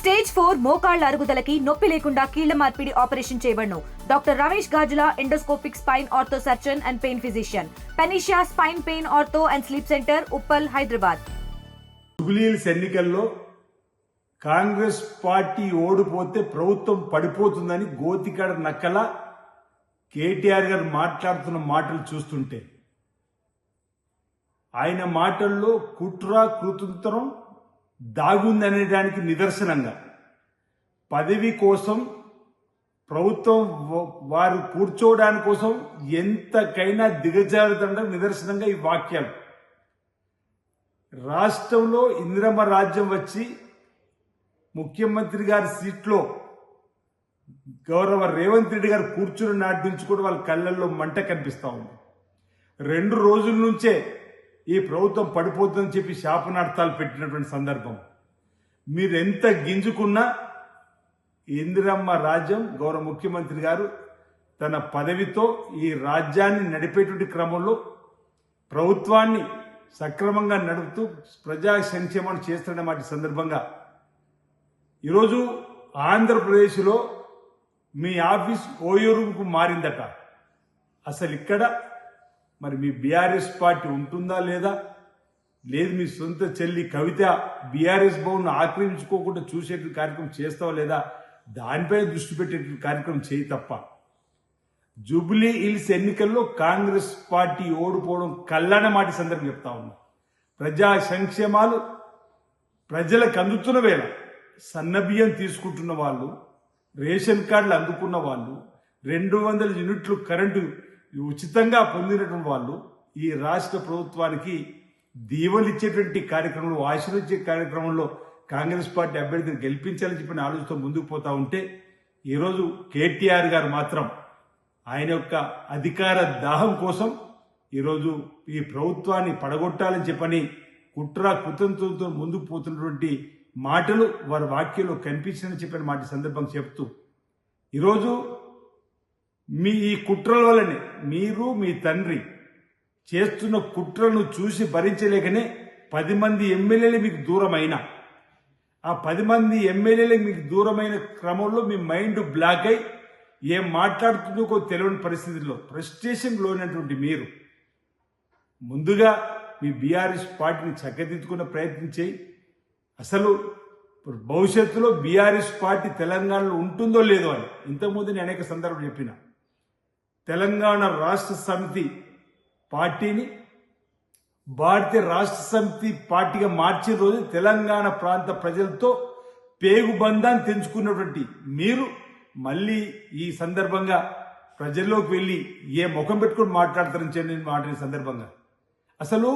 Stage four మోకాళ్ళ అరుగుదలకి నొప్పి లేకుండా కీళ్ళ మార్పిడి operation చేయబడను. Doctor Ramesh Gajula endoscopic spine ortho surgeon and pain physician. Panacea spine pain ortho and sleep centre Uppal Hyderabad. Jubilee Hills ఎన్నికల్లో Congress party ఓడిపోతే ప్రభుత్వం పడిపోతుందని గోతికాడ నక్కల కేటీఆర్ గారు మాట్లాడుతున్న మాటలు చూస్తుంటే. ఆయన మాటల్లో కుట్ర కృతంతరం దాగుందనేదానికి నిదర్శనంగా. పదవి కోసం ప్రభుత్వం వారు కూర్చోవడానికి కోసం ఎంతకైనా దిగజారుతుండడం నిదర్శనంగా ఈ వాక్యాలు రాష్ట్రంలో ఇందిరమ్మ రాజ్యం వచ్చి ముఖ్యమంత్రి గారి సీట్లో గౌరవ రేవంత్ రెడ్డి గారు కూర్చుని నాటి నుంచి కూడా వాళ్ళ కళ్ళల్లో మంట కనిపిస్తూ ఉంది. రెండు రోజుల నుంచే ఈ ప్రభుత్వం పడిపోతుందని చెప్పి శాపనార్థాలు పెట్టినటువంటి సందర్భం. మీరు ఎంత గింజుకున్నా ఇందిరమ్మ రాజ్యం గౌరవ ముఖ్యమంత్రి గారు తన పదవితో ఈ రాజ్యాన్ని నడిపేటువంటి క్రమంలో ప్రభుత్వాన్ని సక్రమంగా నడుపుతూ ప్రజా సంక్షేమాన్ని చేస్తున్న వాటి సందర్భంగా ఈరోజు ఆంధ్రప్రదేశ్లో మీ ఆఫీస్ ఓయూరుకు మారిందట. అసలు ఇక్కడ మరి మీ బీఆర్ఎస్ పార్టీ ఉంటుందా లేదా? లేదు మీ సొంత చెల్లి కవిత బీఆర్ఎస్ భవన్ ఆక్రమించుకోకుండా చూసేటువంటి కార్యక్రమం చేస్తావా లేదా? దానిపై దృష్టి పెట్టేటువంటి కార్యక్రమం చేయి తప్ప. జూబ్లీ హిల్స్ ఎన్నికల్లో కాంగ్రెస్ పార్టీ ఓడిపోవడం కళ్ళన మాటి సందర్భం చెప్తా ఉన్నా. ప్రజా సంక్షేమాలు ప్రజలకు అందుతున్న వేళ సన్నబియ్యం తీసుకుంటున్న వాళ్ళు రేషన్ కార్డులు అందుకున్న వాళ్ళు రెండు వందల యూనిట్లు కరెంటు ఉచితంగా పొందినటువంటి వాళ్ళు ఈ రాష్ట్ర ప్రభుత్వానికి దీవలిచ్చేటువంటి కార్యక్రమంలో ఆశీర్వదించే కార్యక్రమంలో కాంగ్రెస్ పార్టీ అభ్యర్థిని గెలిపించాలని చెప్పిన ఆలోచనతో ముందుకు పోతా ఉంటే ఈరోజు కేటీఆర్ గారు మాత్రం ఆయన యొక్క అధికార దాహం కోసం ఈరోజు ఈ ప్రభుత్వాన్ని పడగొట్టాలని చెప్పని కుట్ర కుతంత్రంతో ముందుకు పోతున్నటువంటి మాటలు వారి వాక్యంలో కనిపించిందని చెప్పిన మాట సందర్భం సందర్భంగా చెప్తూ ఈరోజు మీ ఈ కుట్రల వల్లనే మీరు మీ తండ్రి చేస్తున్న కుట్రలను చూసి భరించలేకనే పది మంది ఎమ్మెల్యేలు మీకు దూరమైన. ఆ పది మంది ఎమ్మెల్యేలు మీకు దూరమైన క్రమంలో మీ మైండ్ బ్లాక్ అయి ఏం మాట్లాడుతుందో తెలియని పరిస్థితుల్లో ఫ్రస్ట్రేషన్ లోనటువంటి మీరు ముందుగా మీ బీఆర్ఎస్ పార్టీని చక్కదిద్దుకునే ప్రయత్నం చేయి. అసలు భవిష్యత్తులో బీఆర్ఎస్ పార్టీ తెలంగాణలో ఉంటుందో లేదో అని ఇంతకుముందు నేను అనేక సందర్భం చెప్పిన. తెలంగాణ రాష్ట్ర సమితి పార్టీని భారతీయ రాష్ట్ర సమితి పార్టీగా మార్చిన రోజు తెలంగాణ ప్రాంత ప్రజలతో పేగు బంధాన్ని తెంచుకున్నటువంటి మీరు మళ్ళీ ఈ సందర్భంగా ప్రజల్లోకి వెళ్ళి ఏ ముఖం పెట్టుకొని మాట్లాడతారని చెప్పి నేను మాట్లాడిన సందర్భంగా. అసలు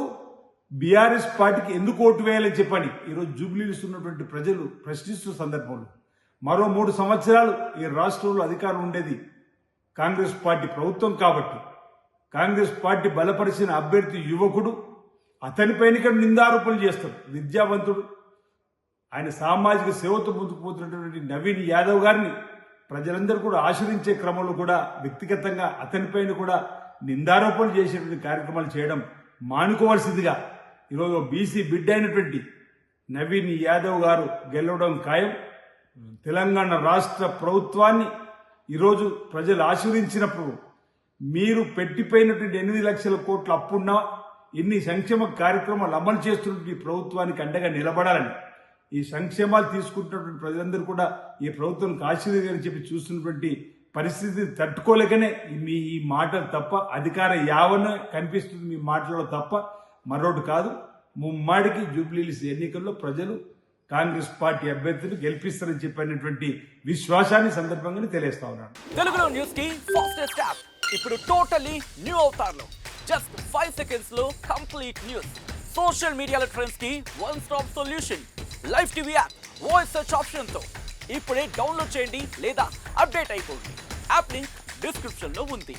బీఆర్ఎస్ పార్టీకి ఎందుకు ఓటు వేయాలని చెప్పని ఈరోజు జూబ్లీస్ ఉన్నటువంటి ప్రజలు ప్రశ్నిస్తున్న సందర్భంలో. మరో మూడు సంవత్సరాలు ఈ రాష్ట్రంలో అధికారం ఉండేది. కాంగ్రెస్ పార్టీ ప్రభుత్వం కాబట్టి కాంగ్రెస్ పార్టీ బలపరిచిన అభ్యర్థి యువకుడు అతనిపైన ఇక్కడ నిందారోపణలు చేస్తారు విద్యావంతుడు. ఆయన సామాజిక సేవతో ముందుకు పోతున్నటువంటి నవీన్ యాదవ్ గారిని ప్రజలందరూ కూడా ఆశ్రయించే క్రమంలో కూడా వ్యక్తిగతంగా అతనిపైన కూడా నిందారోపణలు చేసేటువంటి కార్యక్రమాలు చేయడం మానుకోవాల్సిందిగా ఈరోజు బీసీ బిడ్డ అయినటువంటి నవీన్ యాదవ్ గారు గెలవడం ఖాయం. తెలంగాణ రాష్ట్ర ప్రభుత్వాన్ని ఈరోజు ప్రజలు ఆశీర్వించినప్పుడు మీరు పెట్టిపోయినటువంటి ఎనిమిది లక్షల కోట్ల అప్పున్నా ఇన్ని సంక్షేమ కార్యక్రమాలు అమలు చేస్తున్నటువంటి ప్రభుత్వానికి అండగా నిలబడాలని ఈ సంక్షేమాలు తీసుకుంటున్నటువంటి ప్రజలందరూ కూడా ఈ ప్రభుత్వానికి ఆశీర్వదించాలని చెప్పి చూస్తున్నటువంటి పరిస్థితిని తట్టుకోలేకనే మీ ఈ మాటలు తప్ప అధికార యావన కనిపిస్తుంది మీ మాటలలో తప్ప మరొకటి కాదు. ముమ్మాడికి జూబ్లీస్ ఎన్నికల్లో ప్రజలు కాంగ్రెస్ పార్టీ అభ్యర్థులు గెలిపిస్తారని చెప్పినటువంటి విశ్వాసాన్ని సందర్భంగా తెలియస్తా ఉన్నాను. తెలుగులో న్యూస్కి ఫాస్టెస్ట్ యాప్. ఇప్పుడు టోటలీ న్యూ అవతార్లో. జస్ట్ ఫైవ్ సెకండ్స్లో కంప్లీట్ న్యూస్. సోషల్ మీడియాలో ట్రెండ్స్కి one stop solution. Live TV app voice search ఆప్షన్తో. ఇప్పుడే డౌన్లోడ్ చేయండి లేదా అప్డేట్ అయిపోండి. యాప్ లింక్ డిస్క్రిప్షన్లో ఉంది.